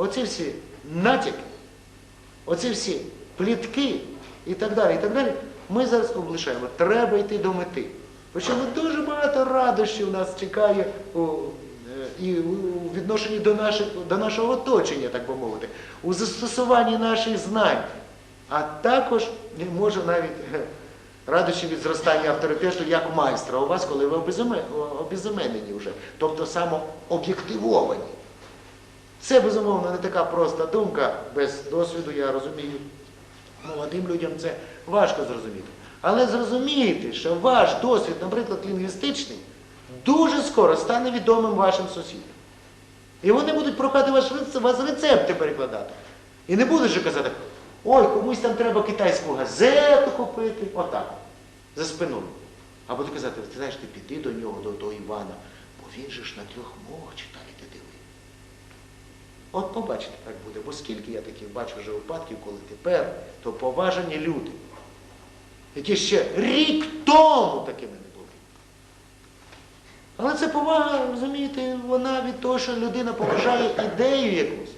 оці всі натяки, оці всі плітки і так далі, і так далі, ми зараз облишаємо. Треба йти до мети. Причому дуже багато радощів нас чекає у, е, і у відношенні до, наших, до нашого оточення, так би мовити, у застосуванні наших знань, а також може навіть е, радощі від зростання авторитету як майстра у вас, коли ви обезіме- обезіменені вже, тобто самооб'єктивовані. Це, безумовно, не така проста думка, без досвіду, я розумію. Молодим людям це важко зрозуміти. Але зрозумійте, що ваш досвід, наприклад, лінгвістичний, дуже скоро стане відомим вашим сусідам. І вони будуть прохати ваш, вас рецепти перекладати. І не будуть же казати, ой, комусь там треба китайську газету купити, отак, за спиною. А будуть казати, ти знаєш, ти піди до нього, до того Івана, бо він же ж на трьох мовах читає, ти диви. От побачите, так буде, бо скільки я таких бачу вже випадків, коли тепер то поважані люди, які ще рік тому такими не були. Але це повага, розумієте, вона від того, що людина поважає ідею якусь.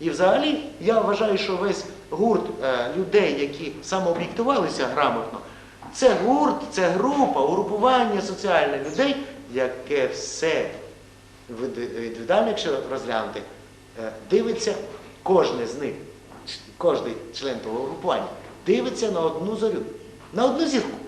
І взагалі я вважаю, що весь гурт е, людей, які самооб'єктувалися грамотно, це гурт, це група, угрупування соціальних людей, яке все від- відповідально, якщо розглянути, дивиться, кожен з них, кожний член того групування, дивиться на одну зорю, на одну зірку.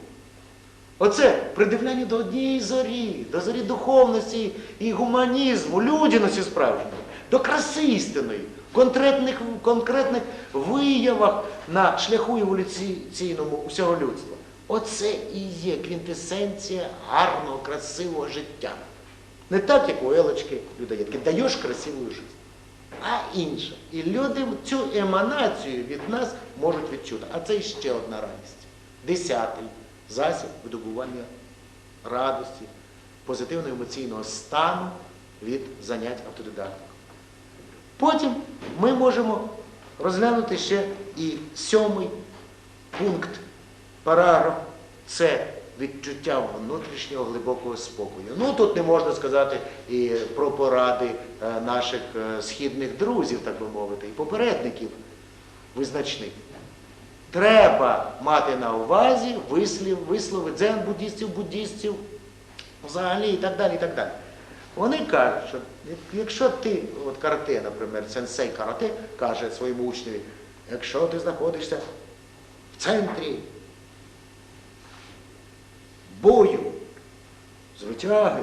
Оце придивляння до однієї зорі, до зорі духовності і гуманізму, людяності справжньої, до краси істинної, конкретних, конкретних виявах на шляху еволюційному усього людства. Оце і є квінтесенція гарного, красивого життя. Не так, як у Елочки людоєдки, даєш красиву життя, а інше. І люди цю еманацію від нас можуть відчути. А це ще одна радість. Десятий засіб видобування радості, позитивного емоційного стану від занять автодидактикою. Потім ми можемо розглянути ще і сьомий пункт, параграф це відчуття внутрішнього глибокого спокою. Ну тут не можна сказати і про поради е, наших е, східних друзів, так би мовити, і попередників визначних. Треба мати на увазі вислів, вислови дзен-буддістів, буддістів, взагалі і так далі. і так далі. Вони кажуть, що якщо ти, от карате, наприклад, сенсей карате каже своєму учневі, якщо ти знаходишся в центрі бою, звитяги,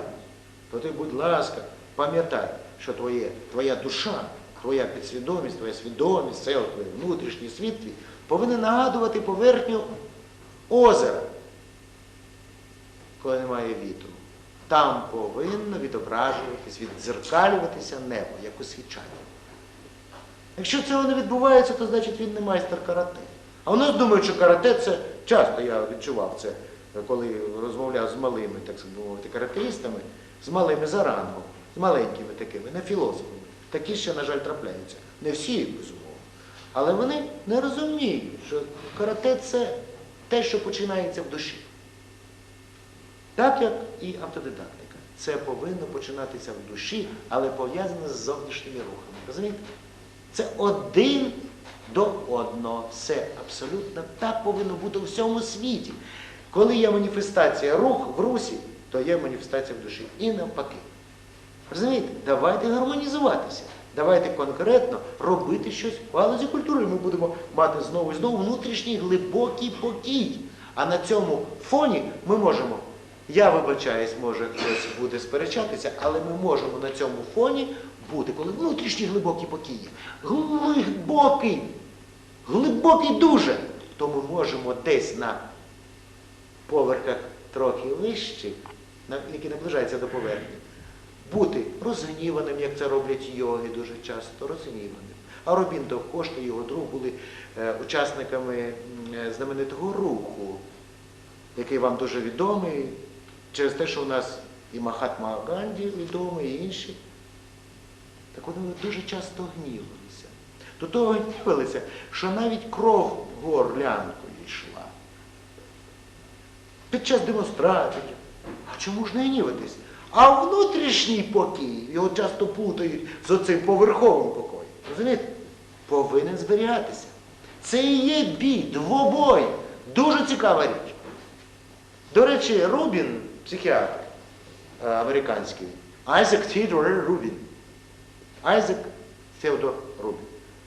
то ти, будь ласка, пам'ятай, що твоє, твоя душа, твоя підсвідомість, твоя свідомість, це твій внутрішній світ твій, повинен нагадувати поверхню озера, коли немає вітру. Там повинно відображуватись, віддзеркалюватися небо, як у свічанні. Якщо цього не відбувається, то значить він не майстер карате. А у нас думають, що карате це часто я відчував це, коли розмовляв з малими, так би мовити, каратеїстами, з малими за рангом, з маленькими такими, не філософами. Такі ще, на жаль, трапляються. Не всі, безумовно. Але вони не розуміють, що карате це те, що починається в душі. Так як і автодидактика. Це повинно починатися в душі, але пов'язане з зовнішніми рухами. Розумієте? Це один до одного. Все абсолютно так повинно бути у всьому світі. Коли є маніфестація рух в русі, то є маніфестація в душі. І навпаки. Розумієте? Давайте гармонізуватися. Давайте конкретно робити щось в галузі культури. Ми будемо мати знову і знову внутрішній глибокий покій. А на цьому фоні ми можемо, я вибачаюсь, може хтось буде сперечатися, але ми можемо на цьому фоні бути, коли внутрішній глибокий покій. Глибокий, глибокий дуже, то ми можемо десь на поверхах трохи вищих, які наближаються до поверхні, бути розгніваним, як це роблять йоги дуже часто, розгніваним. А Робін Довкош і його друг були е, учасниками е, знаменитого руху, який вам дуже відомий, через те, що у нас і Махатма Ганді відомий, і інші. Так вони дуже часто гнівалися. До того гнівалися, що навіть кров горлянкою. Під час демонстрацій. А чому ж не гніватись? А внутрішній покій, його часто путають з оцим поверховим покоєм. розумієте, повинен зберігатися. Це і є бій, двобой. Дуже цікава річ. До речі, Рубін, психіатр е, американський, Айзек Фідор Рубін. Айзек Феодор Рубін.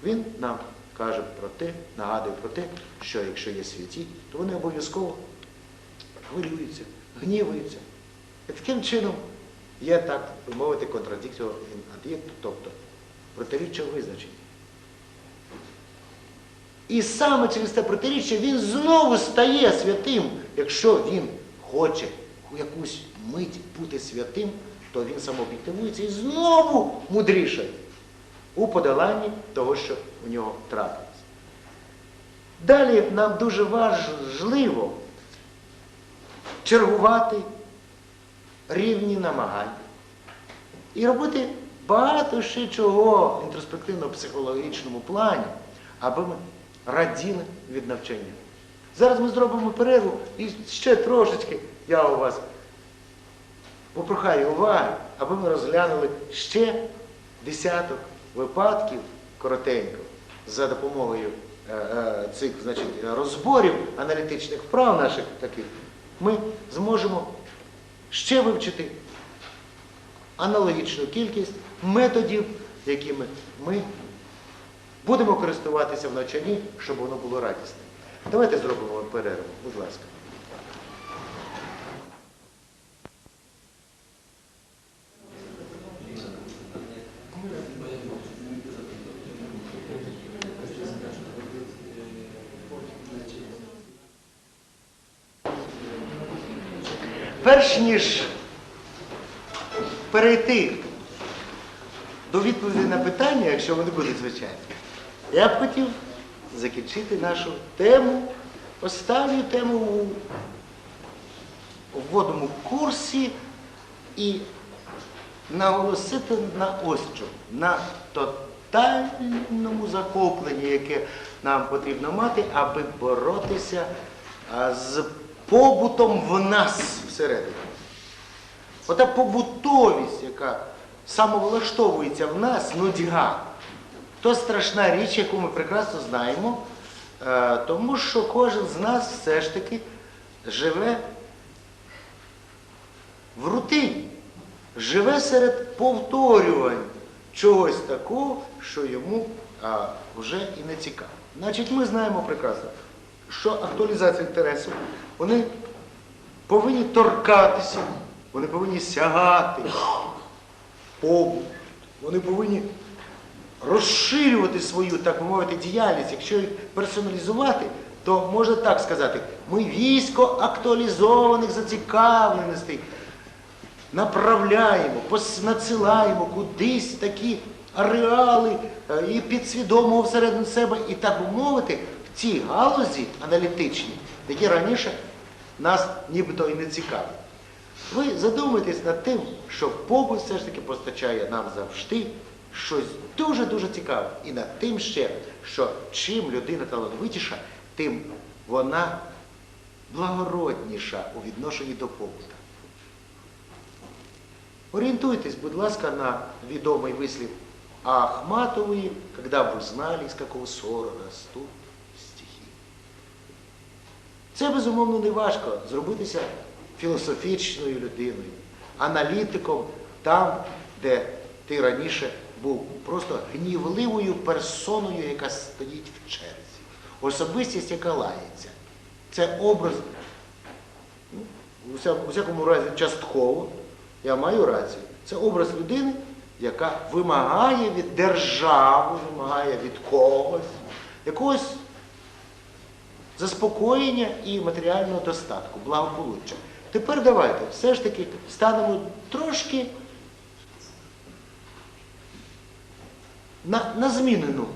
Він нам каже про те, нагадує про те, що якщо є святі, то вони обов'язково хвилюються, гніваються. І таким чином є так мовити контрадикціо in тобто протиріччя визначення. І саме через те протиріччя він знову стає святим. Якщо він хоче у якусь мить бути святим, то він самооб'єктивується і знову мудрішає у подоланні того, що у нього трапилось. Далі нам дуже важливо чергувати рівні намагання і робити багато ще чого в інтроспективно-психологічному плані, аби ми раділи від навчання. Зараз ми зробимо перерву і ще трошечки я у вас попрохаю уваги, аби ми розглянули ще десяток випадків коротенько за допомогою е, е, цих значить, розборів аналітичних вправ наших таких, ми зможемо ще вивчити аналогічну кількість методів, якими ми будемо користуватися в навчанні, щоб воно було радісним. Давайте зробимо перерву, будь ласка. Перш ніж перейти до відповіді на питання, якщо вони будуть звичайні, я б хотів закінчити нашу тему, останню тему у вводному курсі і наголосити на ось що, на тотальному захопленні, яке нам потрібно мати, аби боротися з побутом в нас всередині. Ота побутовість, яка самовлаштовується в нас, нудьга, то страшна річ, яку ми прекрасно знаємо, е, тому що кожен з нас все ж таки живе в рутині, живе серед повторювань чогось такого, що йому вже і не цікаво. Значить, ми знаємо прекрасно, що актуалізація інтересу, вони повинні торкатися, вони повинні сягати побут, вони повинні розширювати свою, так мовити, діяльність. Якщо їх персоналізувати, то можна так сказати, ми військо актуалізованих зацікавленостей направляємо, надсилаємо кудись такі ареали е, і підсвідомого всередину себе, і так би мовити, в цій галузі аналітичній, які раніше нас нібито і не цікавили. Ви задумайтесь над тим, що побут все ж таки постачає нам завжди щось дуже-дуже цікаве. І над тим ще, що чим людина талановитіша, тим вона благородніша у відношенні до побута. Ориентуйтесь, будь ласка, на відомий вислів Ахматової, когда ви знали, з какого ссора растуть стихи. Це, безумовно, не важко зробитися філософічною людиною, аналітиком там, де ти раніше був просто гнівливою персоною, яка стоїть в черзі. Особистість, яка лається. Це образ, ну, у всякому разі, частково, я маю рацію. Це образ людини, яка вимагає від держави, вимагає від когось, якогось заспокоєння і матеріального достатку, благополуччя. Тепер давайте все ж таки станемо трошки на, на змінену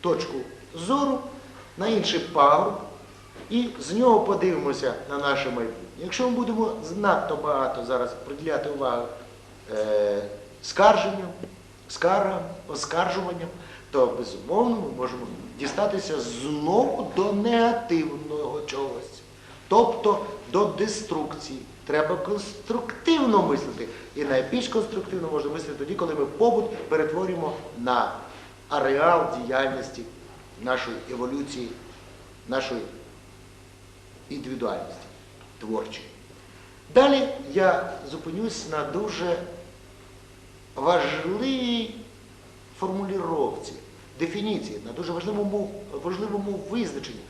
точку зору, на інший пагорб, і з нього подивимося на наше майбутнє. Якщо ми будемо надто багато зараз приділяти увагу е, скарженням, скаргам, оскаржуванням, то безумовно ми можемо дістатися знову до негативного чогось, тобто до деструкції. Треба конструктивно мислити. І найбільш конструктивно можна мислити тоді, коли ми побут перетворюємо на ареал діяльності нашої еволюції, нашої індивідуальності творчої. Далі я зупинюсь на дуже важливій формулюровці, дефініції, на дуже важливому, важливому визначенні.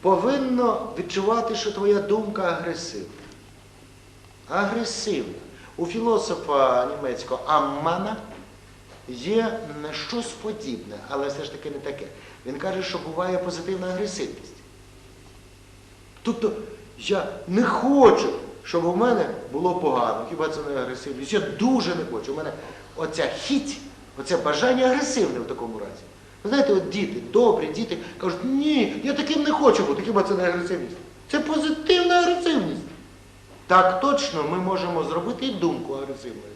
Повинно відчувати, що твоя думка агресивна. Агресивна. У філософа німецького Аммана є щось подібне, але все ж таки не таке. Він каже, що буває позитивна агресивність. Тобто я не хочу, щоб у мене було погано. Хіба це не агресивність? Я дуже не хочу. У мене оця хіть, оце бажання агресивне в такому разі. Ви знаєте, от діти, добрі діти кажуть, ні, я таким не хочу бути, хіба це не агресивність? Це позитивна агресивність. Так точно ми можемо зробити і думку агресивною.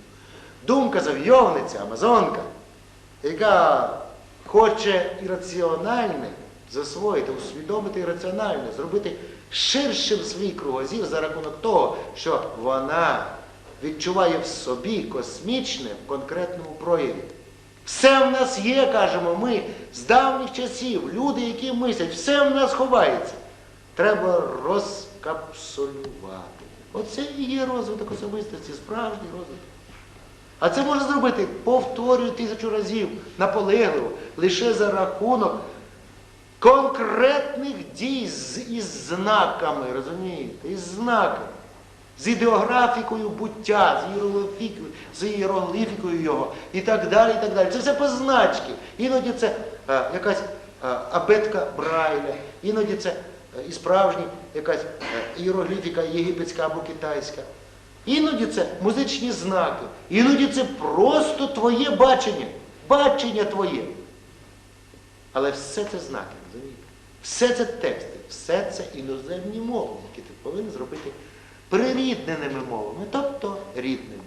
Думка завйовниця, амазонка, яка хоче ірраціональне засвоїти, усвідомити ірраціональне, зробити ширшим свій кругозір за рахунок того, що вона відчуває в собі космічне в конкретному прояві. Все в нас є, кажемо ми, з давніх часів, люди, які мислять, все в нас ховається. Треба розкапсулювати. Оце і є розвиток особистості, справжній розвиток. А це можна зробити, повторюю тисячу разів, наполегливо, лише за рахунок конкретних дій з, із знаками, розумієте, із знаками, з ідеографікою буття, з іерогліфікою, його і так далі. і так далі. Це все позначки. Іноді це а, якась а, абетка Брайля, іноді це а, і справжня якась а, іерогліфіка єгипетська або китайська. Іноді це музичні знаки, іноді це просто твоє бачення, бачення твоє. Але все це знаки, розумієте? Все це тексти, все це іноземні мови, які ти повинен зробити прирідненими мовами, тобто рідними.